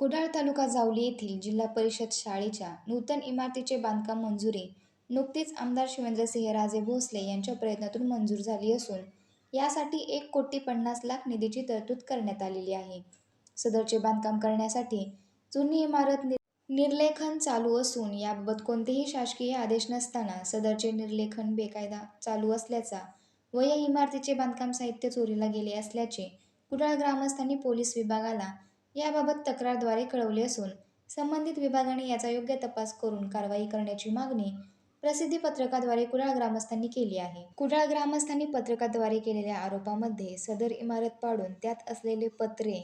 कुडाळ तालुका जावली येथील जिल्हा परिषद शाळेच्या नूतन इमारतीचे बांधकाम मंजुरी नुकतीच आमदार शिवेंद्रसिंहराजे भोसले यांच्या प्रयत्नातून मंजूर झाली असून यासाठी एक कोटी पन्नास लाख निधीची तरतूद करण्यात आलेली आहे. सदरचे बांधकाम करण्यासाठी जुनी इमारत नि निर्लेखन चालू असून याबाबत कोणतेही शासकीय आदेश नसताना सदरचे निर्लेखन बेकायदा चालू असल्याचा व या इमारतीचे बांधकाम साहित्य चोरीला गेले असल्याचे कुडाळ ग्रामस्थांनी पोलीस विभागाला याबाबत तक्रारद्वारे कळवले असून संबंधित विभागाने याचा योग्य तपास करून कारवाई करण्याची मागणी प्रसिद्धी पत्रकाद्वारे कुडाळ ग्रामस्थांनी केली आहे. कुडाळ ग्रामस्थांनी पत्रकाद्वारे केलेल्या आरोपामध्ये सदर इमारत पाडून त्यात असलेले पत्रे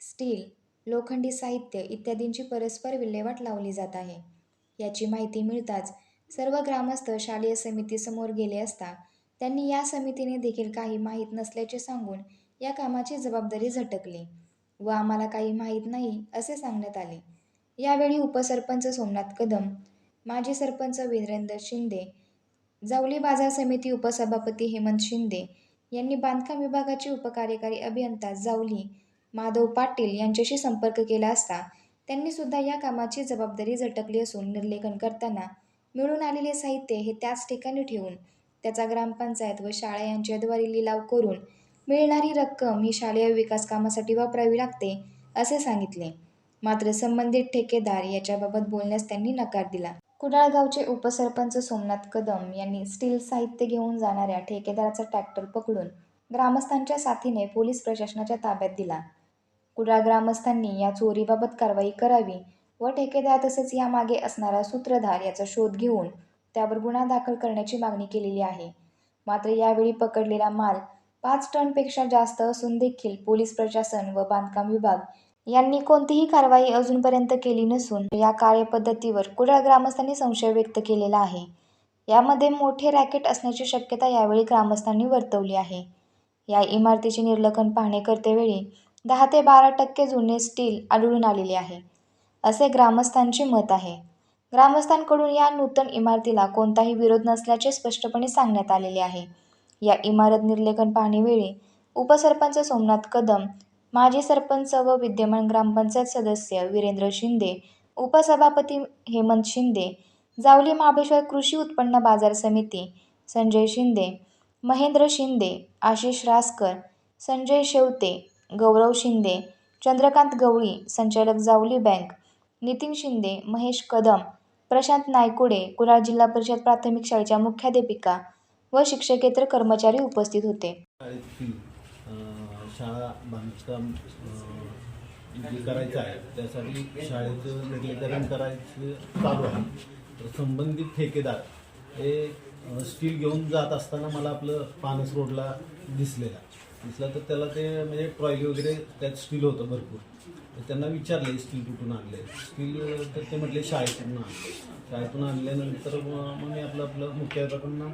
स्टील लोखंडी साहित्य इत्यादींची परस्पर विल्हेवाट लावली जात आहे. याची माहिती मिळताच सर्व ग्रामस्थ शालेय समितीसमोर गेले असता त्यांनी या समितीने देखील काही माहीत नसल्याचे सांगून या कामाची जबाबदारी झटकली. व आम्हाला काही माहीत नाही असे सांगण्यात आले. यावेळी उपसरपंच सोमनाथ कदम माजी सरपंच वीरेंद्र शिंदे जावली बाजार समिती उपसभापती हेमंत शिंदे यांनी बांधकाम विभागाचे उपकार्यकारी अभियंता जावली माधव पाटील यांच्याशी संपर्क केला असता त्यांनी सुद्धा या कामाची जबाबदारी झटकली असून निर्लेखन करताना मिळून आलेले साहित्य हे त्याच ठिकाणी ठेवून त्याचा ग्रामपंचायत व शाळा यांच्याद्वारे लिलाव करून मिळणारी रक्कम ही शालेय विकास कामासाठी वापरावी लागते असे सांगितले. मात्र संबंधित ठेकेदार याच्याबाबत बोलण्यास त्यांनी नकार दिला. कुडाळगावचे उपसरपंच सोमनाथ कदम यांनी स्टील साहित्य घेऊन जाणाऱ्या ठेकेदाराचा ट्रॅक्टर पकडून ग्रामस्थांच्या साथीने पोलीस प्रशासनाच्या ताब्यात दिला. कुडाळ ग्रामस्थांनी या चोरीबाबत कारवाई करावी व ठेकेदार तसेच यामागे असणारा सूत्रधार याचा शोध घेऊन त्यावर गुन्हा दाखल करण्याची मागणी केलेली आहे. मात्र यावेळी पकडलेला माल पाच टनपेक्षा जास्त असून देखील पोलीस प्रशासन व बांधकाम विभाग यांनी कोणतीही कारवाई अजूनपर्यंत केली नसून या कार्यपद्धतीवर कुडाळ ग्रामस्थांनी संशय व्यक्त केलेला आहे. यामध्ये मोठे रॅकेट असण्याची शक्यता यावेळी ग्रामस्थांनी वर्तवली आहे. या इमारतीचे निर्लखन पाहणे करतेवेळी दहा ते बारा टक्के जुने स्टील आढळून आलेले आहे असे ग्रामस्थांचे मत आहे. ग्रामस्थांकडून या नूतन इमारतीला कोणताही विरोध नसल्याचे स्पष्टपणे सांगण्यात आलेले आहे. या इमारत निर्लेखन पाहणीवेळी उपसरपंच सोमनाथ कदम माजी सरपंच व विद्यमान ग्रामपंचायत सदस्य वीरेंद्र शिंदे उपसभापती हेमंत शिंदे जावली महाबळेश्वर कृषी उत्पन्न बाजार समिती संजय शिंदे महेंद्र शिंदे आशिष रासकर संजय शेवते गौरव शिंदे चंद्रकांत गवळी संचालक जावली बँक नितीन शिंदे महेश कदम प्रशांत नायकुडे कुडाळ जिल्हा परिषद प्राथमिक शाळेच्या मुख्याध्यापिका व शिक्षकेतर कर्मचारी उपस्थित होते. शाळा बांधकाम जे करायचं आहे त्यासाठी शाळेचं निर्लीकरण करायचं चालू आहे. तर संबंधित ठेकेदार हे स्टील घेऊन जात असताना मला आपलं पानस रोडला दिसलेला. दिसला तर त्याला ते म्हणजे ट्रॉली वगैरे त्यात स्टील होतं भरपूर. तर त्यांना विचारले स्टील कुठून आणले स्टील तर ते म्हटले शाळेतून आणले शाळेतून आणल्यानंतर मग मग मी आपलं आपलं मुख्याध्यापकांना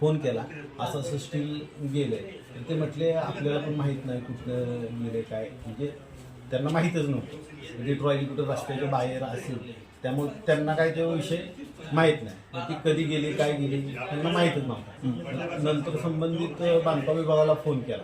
फोन केला असं असं स्टील गेलंय तर ते म्हटले आपल्याला पण माहीत नाही कुठलं गेले काय. म्हणजे त्यांना माहीतच नव्हतं. म्हणजे ट्रॉली कुठं रस्त्याच्या बाहेर असेल. त्यामुळे त्यांना काय तो विषय माहीत नाही. ती कधी गेली काय गेली त्यांना माहीतच नव्हतं. नंतर संबंधित बांधकाम विभागाला फोन केला.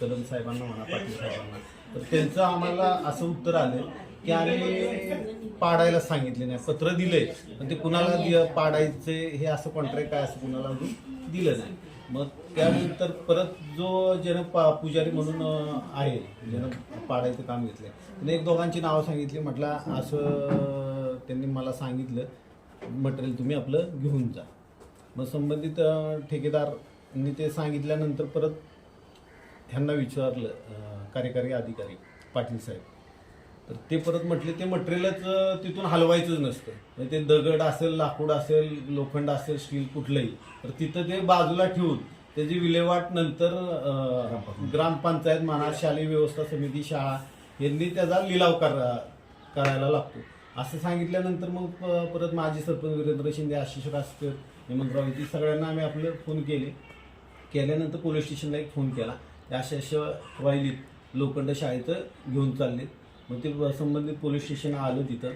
कदम साहेबांना म्हणा पाटील साहेबांना. तर त्यांचं आम्हाला असं उत्तर आलं की आम्ही पाडायला सांगितले नाही पत्र दिले पण ते कुणाला दि- पाडायचे हे असं कॉन्ट्रॅक्ट काय असं कुणाला अजून दिलं नाही. मग त्यानंतर परत जो ज्यानं पा पुजारी म्हणून आहे ज्यानं पाडायचं काम घेतलं त्याने एक दोघांची नावं सांगितली म्हटलं असं त्यांनी मला सांगितलं मटेरियल तुम्ही आपलं घेऊन जा. मग संबंधित ठेकेदारनी ते सांगितल्यानंतर परत ह्यांना विचारलं कार्यकारी अधिकारी पाटील साहेब. तर ते परत म्हटले ते मटेरियलच तिथून हलवायचंच नसतं. म्हणजे ते दगड असेल लाकूड असेल लोखंड असेल स्टील कुठलंही तर तिथं ते बाजूला ठेवून त्याची विल्हेवाट नंतर अं, ग्रामपंचायत म्हणा शालेय व्यवस्था समिती शाळा यांनी त्याचा लिलाव करा करायला लागतो. असं सांगितल्यानंतर मग प- परत माजी सरपंच वीरेंद्र शिंदे आशिष रासकर हेमंतराव इथे सगळ्यांना आम्ही आपलं फोन केले. केल्यानंतर पोलीस स्टेशनला एक फोन केला. त्या अशा अशा रॉयलीत लोखंड शाळेचं घेऊन चालले मग ते संबंधित पोलीस स्टेशन आलं तिथं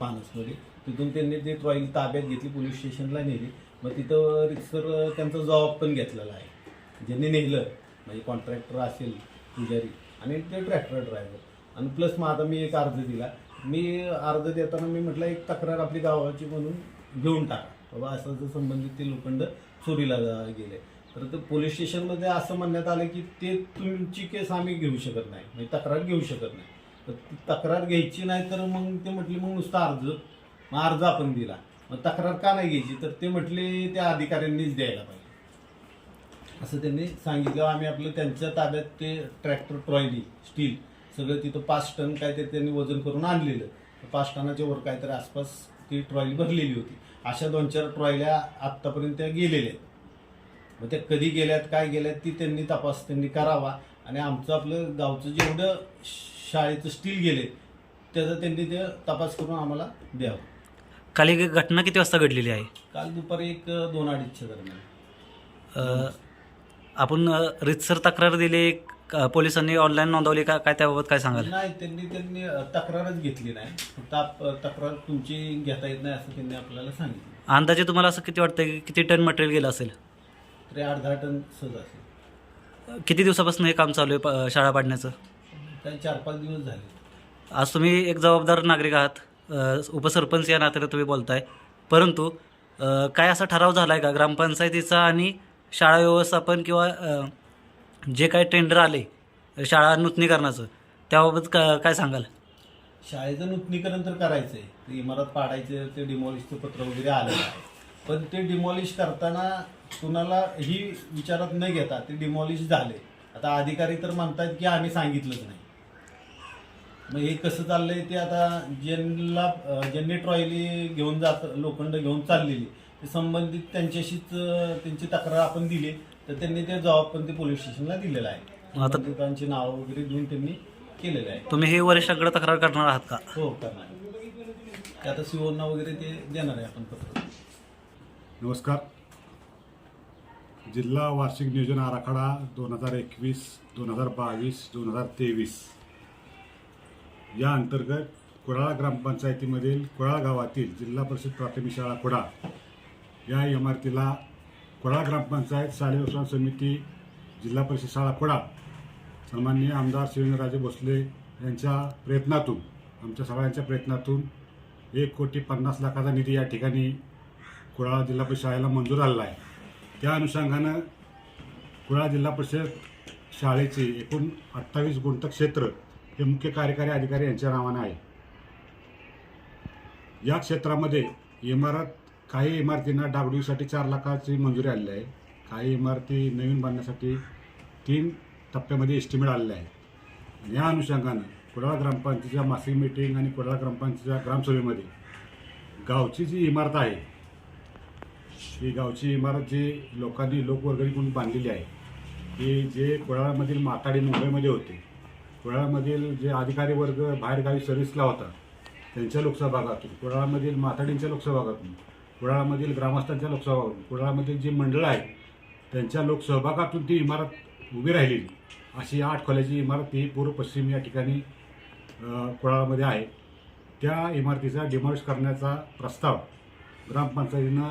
पानसमध्ये. तिथून त्यांनी ते ट्रॉईल ताब्यात घेतली पोलीस स्टेशनला नेली. मग तिथं रिक्सर त्यांचा जॉब पण घेतलेला आहे. ज्यांनी नेलं म्हणजे कॉन्ट्रॅक्टर असेल पुजारी आणि ते ट्रॅक्टर ड्रायव्हर. आणि प्लस मग आता मी एक अर्ज दिला. मी अर्ज देताना मी म्हटलं एक तक्रार आपली गावाची म्हणून घेऊन टाका. बाबा असं जर संबंधित ते लोखंड चोरीला गेले. तर ते पोलीस स्टेशनमध्ये असं म्हणण्यात आलं की ते तुमची केस आम्ही घेऊ शकत नाही. म्हणजे तक्रार घेऊ शकत नाही. तर ती तक्रार घ्यायची नाही तर मग ते म्हटले मग नुसता अर्ज मग अर्ज आपण दिला. मग तक्रार का नाही घ्यायची? तर ते म्हटले त्या अधिकाऱ्यांनीच द्यायला पाहिजे. असं त्यांनी सांगितलं. आम्ही आपलं त्यांच्या ताब्यात ते ट्रॅक्टर ट्रॉयली स्टील सगळं तिथं पाच टन काय ते त्यांनी वजन करून आणलेलं. तर पाच टनाच्या वर काहीतरी आसपास ती ट्रॉयली भरलेली होती. अशा दोन चार ट्रॉयल्या आत्तापर्यंत त्या गेलेल्या आहेत. मग त्या कधी गेल्यात काय गेल्यात ती त्यांनी तपास त्यांनी करावा. आणि आमचं आपलं गावचं जेवढं शाळेचं स्टील गेले त्याचा त्यांनी ते तपास करून आम्हाला द्यावं. काल एक घटना किती वाजता घडलेली आहे? काल दुपारी एक दोन अडीचच्या दरम्यान. अ, आपण अ, रितसर तक्रार दिली क- पोलिसांनी ऑनलाईन नोंदवली का? काय त्याबाबत काय सांगाल? नाही त्यांनी त्यांनी अ, तक्रारच घेतली नाही. फक्त आप- तक्रार तुमची घेता येत नाही असं त्यांनी आपल्याला सांगितलं. अंदाजे तुम्हाला असं किती वाटतं की किती टन मटेरियल गेलं असेल? तरी आठ दहा टन सहज असेल. किती दिवसापासून हे काम चालू आहे प- शाळा पाडण्याचं? काही चार पाच दिवस झाले. आज तुम्ही एक जबाबदार नागरिक आहात. अ, उपसरपंच या नात्याने तुम्ही बोलताय. परंतु अ, काय असा ठराव झाला आहे का? ग्रामपंचायतीचा आणि शाळा व्यवस्थापन किंवा अ, जे काही टेंडर आले शाळा नूतनीकरणाचं त्याबाबत का काय सांगाल? शाळेचं नूतनीकरण तर करायचंय. ते इमारत पाडायचं ते डिमॉलिशचं पत्र वगैरे आलेलं आहे. पण ते डिमॉलिश करताना कुणाला ही विचारात न घेता ते डिमॉलिश झाले. आता अधिकारी तर म्हणतात की आम्ही सांगितलंच नाही. मग हे कसं चाललंय ते आता ज्यांना ज्यांनी ट्रॉयली घेऊन जात लोखंड घेऊन चाललेली ते संबंधित त्यांच्याशीच त्यांची तक्रार आपण दिली तर त्यांनी ते जबाब पण ते पोलीस स्टेशनला दिलेला आहे. आता- संबंधितांची नावं वगैरे देऊन त्यांनी केलेलं आहे. तुम्ही हे वरिष्ठांकडे तक्रार करणार आहात का? हो करणार ते आता सीओना वगैरे ते देणार आहे आपण पत्र नमस्कार. जिल्हा वार्षिक नियोजन आराखडा दोन हजार एकवीस दोन हजार बावीस दोन हजार तेवीस. या अंतर्गत कुडाळा ग्रामपंचायतीमधील कुडाळ गावातील जिल्हा परिषद प्राथमिक शाळा कुडाळ या इमारतीला कुडाळ ग्रामपंचायत शालेय व्यवस्थापन समिती जिल्हा परिषद शाळा कुडाळ सन्माननीय आमदार शिवेंद्रराजे भोसले यांच्या प्रयत्नातून आमच्या सगळ्यांच्या प्रयत्नातून एक कोटी पन्नास लाखाचा निधी या ठिकाणी कुडाळा जिल्हा परिषद शाळेला मंजूर आलेला आहे. त्या अनुषंगानं कुडाळा जिल्हा परिषद शाळेचे एकूण अठ्ठावीस गुंठ क्षेत्र हे मुख्य कार्यकारी अधिकारी यांच्या नावानं आहे. या क्षेत्रामध्ये इमारत काही इमारतींना डागडुजीसाठी चार लाखाची मंजुरी आलेली आहे. काही इमारती नवीन बांधण्यासाठी तीन टप्प्यामध्ये एस्टिमेट आलेले आहे या अनुषंगानं कुडाळा ग्रामपंचायतीच्या मासिक मीटिंग आणि कुडाळा ग्रामपंचायतीच्या ग्रामसभेमध्ये गावची जी इमारत आहे ही गावची इमारत जी लोकांनी लोकवर्गणीकडून बांधलेली आहे की जे कुडाळमधील माताडी मुंबईमध्ये होते कुडाळमधील जे अधिकारी वर्ग बाहेरगावी सर्व्हिसला होता त्यांच्या लोकसहभागातून कुडाळमधील माथाडींच्या लोकसहभागातून कुडाळमधील ग्रामस्थांच्या लोकसहभागातून कुडाळमधील जी मंडळं आहेत त्यांच्या लोकसहभागातून ती इमारत उभी राहिलेली. अशी आठ खोल्याची इमारत ही पूर्व पश्चिम या ठिकाणी अ, कुडाळमध्ये आहे. त्या इमारतीचा डिमॉलिश करण्याचा प्रस्ताव ग्रामपंचायतीनं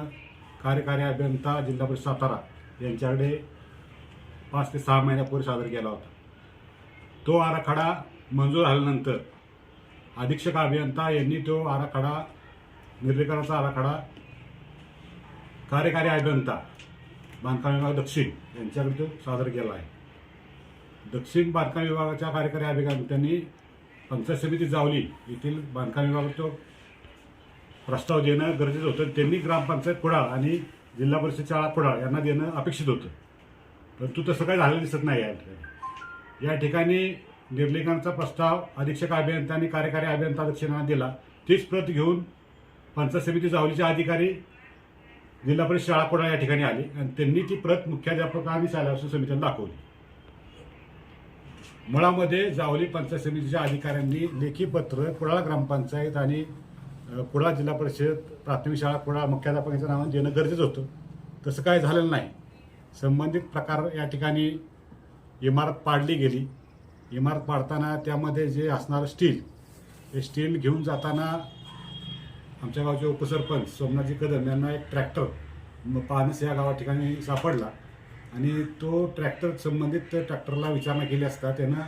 कार्यकारी अभियंता जिल्हा परिषद सातारा यांच्याकडे पाच ते सहा महिन्यापूर्वी सादर केला होता. तो आराखडा मंजूर झाल्यानंतर अधीक्षक अभियंता यांनी तो आराखडा निर्णयकाराचा आराखडा कार्यकारी अभियंता बांधकाम विभाग दक्षिण यांच्याकडे तो सादर केला आहे. दक्षिण बांधकाम विभागाच्या कार्यकारी अभियंत्यांनी पंचायत समिती जावली येथील बांधकाम विभागात तो प्रस्ताव देणं गरजेचं होतं. त्यांनी ग्रामपंचायत कुडाळ आणि जिल्हा परिषद शाळा कुडाळ यांना देणं अपेक्षित होतं. परंतु तसं काही झालेलं दिसत नाही या ठिकाणी. या ठिकाणी निर्लेखांचा प्रस्ताव अधीक्षक अभियंता आणि कार्यकारी अभियंता दक्षिणांना दिला. तीच प्रत घेऊन पंचायत समिती जावलीचे अधिकारी जिल्हा परिषद शाळा कुडाळ या ठिकाणी आले आणि त्यांनी ती प्रत मुख्याध्यापक आणि शाळा समित्यांना दाखवली. मुळामध्ये जावली पंचायत समितीच्या अधिकाऱ्यांनी लेखी पत्र कुडाळ ग्रामपंचायत आणि कुडाळ जिल्हा परिषद प्राथमिक शाळा कुडाळ मुख्याध्यापकांच्या नावाने देणं गरजेचं होतं. तसं काय झालेलं नाही. संबंधित प्रकार या ठिकाणी इमारत पाडली गेली. इमारत पाडताना त्यामध्ये जे असणारं स्टील हे स्टील घेऊन जाताना आमच्या गावचे उपसरपंच सोमनाथजी कदम यांना एक ट्रॅक्टर म- पानस या गावा ठिकाणी सापडला आणि तो ट्रॅक्टर संबंधित ट्रॅक्टरला विचारणा केली असता त्यानं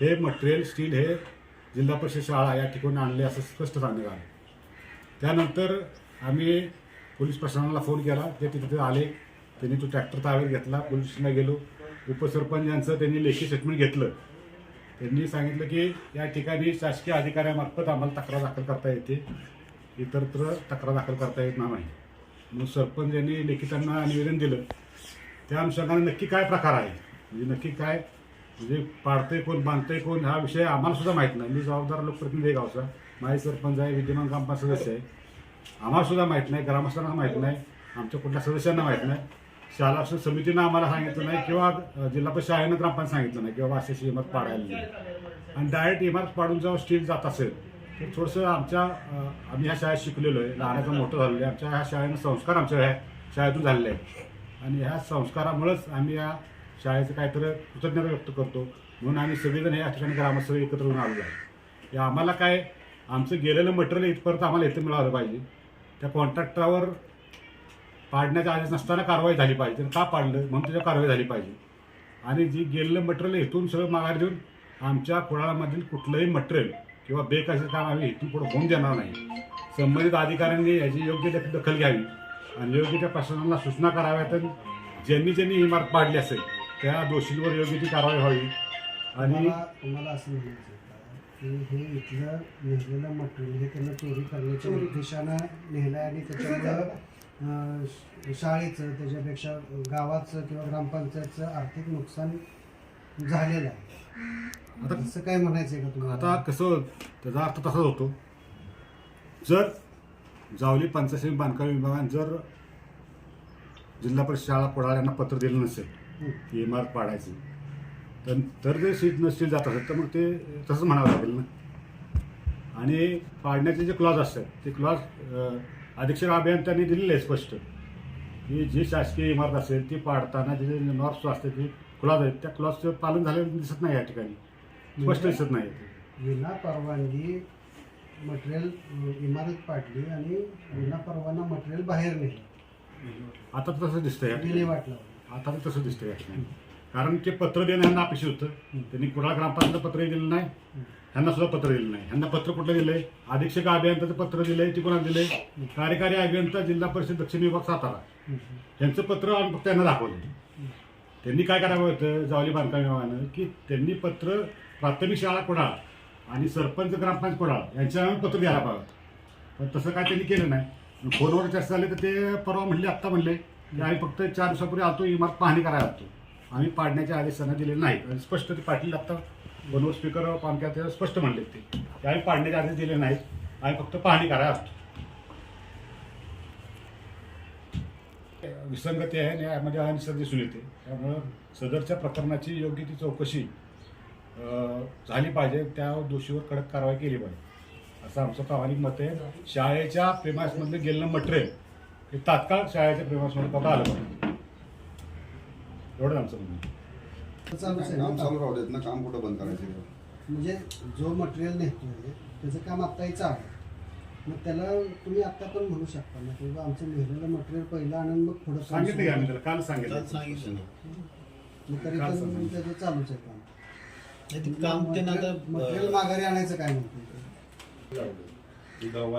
हे मटेरियल स्टील हे जिल्हा परिषद शाळा या ठिकाणी आणले असं स्पष्ट सांगण्यात आलं. त्यानंतर आम्ही पोलीस प्रशासनाला फोन केला. ते तिथे आले. त्यांनी तो ट्रॅक्टर ताब्यात घेतला. पोलिसला गेलो. उपसरपंच यांचं त्यांनी लेखी स्टेटमेंट घेतलं. त्यांनी सांगितलं की या ठिकाणी शासकीय अधिकाऱ्यामार्फत आम्हाला तक्रार दाखल करता येते. इतरत्र तक्रार दाखल करता येत नाही. मग सरपंच यांनी लेखितांना निवेदन दिलं. त्या अनुषंगाने नक्की काय प्रकार आहे? म्हणजे नक्की काय? म्हणजे पाडतंय कोण बांधतंय कोण? हा विषय आम्हाला सुद्धा माहीत नाही. मी जबाबदार लोकप्रतिनिधी गावचा. माझे सरपंच आहे विद्यमान ग्रामपंचायत सदस्य आहे. आम्हाला सुद्धा माहीत नाही ग्रामस्थांना माहीत नाही आमच्या कुठल्या सदस्यांना माहीत नाही. शाळा समितीनं आम्हाला सांगितलं नाही किंवा जिल्हा परिषद शाळेनं ग्रामपंचायत सांगितलं नाही किंवा अशी इमारत पाडायला नाही. आणि डायरेक्ट इमारत पाडून जेव्हा स्टील जात असेल तर थोडंसं आमच्या आम्ही ह्या शाळेत शिकलेलो आहे. लहानाचं मोठं झालेलं आहे. आमच्या ह्या शाळेनं संस्कार आमच्या ह्या शाळेतून झालेले आहेत. आणि ह्या संस्कारामुळेच आम्ही या शाळेचं काहीतरी कृतज्ञता व्यक्त करतो. म्हणून आम्ही सगळेजण या ठिकाणी ग्रामस्थ एकत्र होऊन आलेलो आहे. या आम्हाला काय आमचं गेलेलं मटेरियल इथपर्यंत आम्हाला इथे मिळालं पाहिजे. त्या कॉन्ट्रॅक्टरावर पाडण्याच्या आधी नसताना कारवाई झाली पाहिजे. का पाडलं? म्हणून त्याच्यावर कारवाई झाली पाहिजे. आणि जी गेलेलं मटेरियल इथून सगळं माघार देऊन आमच्या कुडाळामधील कुठलंही मटेरियल किंवा बेकायचं काम आम्ही इथून पुढे होऊन देणार नाही. संबंधित अधिकाऱ्यांनी याची योग्य दख- दखल घ्यावी आणि योग्य त्या प्रशासनाला सूचना कराव्यात आणि ज्यांनी ज्यांनी इमारत पाडली असेल त्या दोषींवर योग्य ती कारवाई व्हावी. आणि तुम्हाला तुम्हाला असं म्हणायचं का हे इथलं नेलेलं मटेरियल हे त्यांना चोरी करण्याच्या उद्देशानं नेलं आहे आणि त्याच्यामुळं शाळेचं त्याच्यापेक्षा गावाचं किंवा ग्रामपंचायतचं आर्थिक नुकसान झालेलं आहे. आता असं काय म्हणायचं आहे का तुम्हाला? आता कसं त्याचा अर्थ तसाच होतो. जर जावली पंचायत बांधकाम विभागाने जर जिल्हा परिषद शाळा कोडाळ्यांना पत्र दिलं नसेल. की इमारत पाडायची तर तर जर शीट नसतील जात असेल तर मग ते तसंच म्हणावं लागेल ना. आणि पाडण्याचे जे क्लॉज असतात ते क्लॉज अधीक्षक अभियंत्यांनी दिलेले आहे स्पष्ट. की जी शासकीय इमारत असेल ती पाडताना जे नॉर्म्स असतात ते क्लॉज आहेत. त्या क्लॉजचं पालन झालेलं दिसत नाही या ठिकाणी. स्पष्ट दिसत नाही. विना परवानगी मटेरियल इमारत पाडली आणि विना परवाना मटेरियल बाहेर नेलं. आता तर तसं दिसतंय आता तर तसं दिसतंय कारण ते पत्र देणं ह्यांना अपेक्षित होतं. त्यांनी कुडाळ ग्रामपंचायतला पत्रही दिलं नाही. ह्यांना सुद्धा पत्र दिलं नाही. ह्यांना पत्र कुठलं दिलंय? अधीक्षक अभियंताचं पत्र दिलंय ते कोणाला दिलंय? कार्यकारी अभियंता जिल्हा परिषद दक्षिण विभाग सातारा. यांचं पत्र आम्ही फक्त त्यांना दाखवलं त्यांनी काय करावं होतं? जावली बांधकाम विभागानं की त्यांनी पत्र प्राथमिक शाळा कुडाळ आणि सरपंच ग्रामपंचायत कुडाळ यांच्या नावाने पत्र द्यायला पाहिजे पण तसं काय त्यांनी केलं नाही. फोनवर चर्चा झाली तर ते परवा म्हणले आत्ता म्हणले की आम्ही फक्त चार दिवसापूर्वी आलतो इमारत पाहणी करायला आलतो. आम्ही पाडण्याचे आदेश त्यांना दिले नाहीत. आणि स्पष्ट ते पाटील आत्ता फोनवर स्पीकर पामक्या ते स्पष्ट म्हणले ते. आम्ही पाडण्याचे आदेश दिले नाहीत. आम्ही फक्त पाहणी करायला असतो विसंगती आहे आणि यामध्ये अनिश्चित दिसून येते. त्यामुळं सदरच्या प्रकरणाची योग्य ती चौकशी झाली पाहिजे. त्या दोषीवर कडक कारवाई केली पाहिजे. असं आमचं प्रामाणिक मत आहे. शाळेच्या प्रेमासमधलं गेलेलं मटेरियल हे तात्काळ शाळेच्या प्रेमासमध्ये बघा आलं पाहिजे. एवढंच आमचं म्हणणं आहे. चालूच आहे काम ना चालू राहू देत ना काम कुठं बंद करायचं म्हणजे जो मटेरियल नेतोय त्याचं काम आत्ताही चालू आहे. मग त्याला तुम्ही आत्ता पण म्हणू शकता ना की आमचं लिहिलेलं मटेरियल पहिलं आणून मग पुढं काम सांगितलं की आम्ही सुरू त्याला काल सांगितलं. सांगितलं ना. मग तरी काल पण सांगितलं. त्याचं चालूच आहे काम. नाही ते काम ते ना मटेरियल आता माघारी आणायचं काय म्हणतो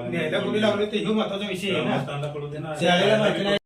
न्यायला कोणी लावले ते ह्यो महत्त्वाचा विषय आहे ना. शाळेला माहिती नाही.